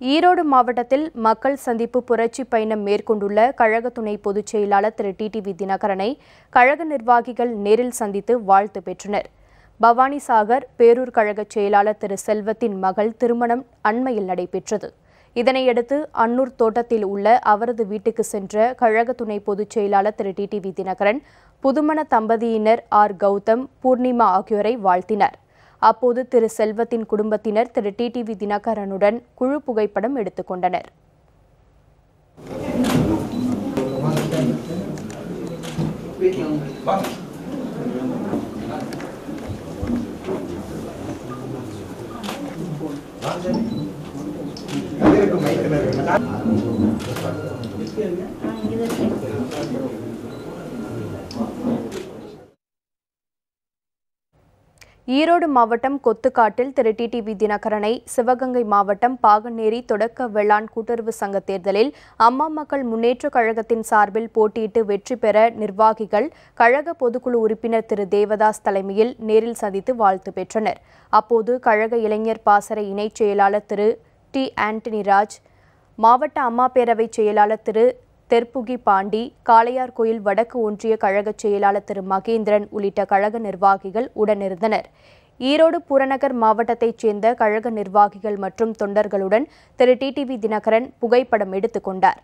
ஈரோடு மாவட்டத்தில் மக்கள் சந்திப்பு புரட்சி பயணம் மேற்கொண்டுள்ள கழக துணை பொதுச் செயலாளர் திரு டிடிவி தினகரனை கழக நிர்வாகிகள் நேரில் சந்தித்து வாழ்த்து பெற்றனர். பவானி சாகர் பேரூர் கழக செயலாளர் திரு செல்வத்தின் மகள் திருமணம் அண்மையில் நடைபெற்றது. இதனையடுத்து அன்னூர் தோட்டத்தில் உள்ள அவரது வீட்டுக்கு சென்ற கழக துணை பொதுச் செயலாளர் திரு டிடிவி தினகரன் புதுமண தம்பதியினர் ஆர் கௌதம் பூர்ணிமா ஆகியோரை வாழ்த்தினர். அப்போது திரு செல்வத்தின் குடும்பத்தினர் திரு டிடிவி தினகரனுடன் குழு புகைப்படம் எடுத்துக்கொண்டனர் ஈரோடு மாவட்டம் கொத்துக்காட்டில் திரு டிடிவி தினகரனை சிவகங்கை மாவட்டம் பாகநேரி தொடக்க வேளாண் கூட்டுறவு சங்க தேர்தலில் அம்மா மக்கள் முன்னேற்றக் கழகத்தின் சார்பில் போட்டியிட்டு வெற்றி பெற நிர்வாகிகள் கழக பொதுக்குழு உறுப்பினர் திரு தேவதாஸ் தலைமையில் நேரில் சந்தித்து வாழ்த்து பெற்றனர். அப்போது கழக இளைஞர் பாசறை இணைச் செயலாளர் திரு டி ஆண்டனி ராஜ் மாவட்ட அம்மா பேரவைச் செயலாளர் திரு தெற்புகி பாண்டி காளையார்கோயில் வடக்கு ஒன்றிய கழகச் செயலாளர் திரு மகேந்திரன் உள்ளிட்ட கழக நிர்வாகிகள் உடனிருந்தனர். ஈரோடு புறநகர் மாவட்டத்தைச் சேர்ந்த கழக நிர்வாகிகள் மற்றும் தொண்டர்களுடன் திரு டிடிவி தினகரன் புகைப்படம் எடுத்துக் கொண்டார்.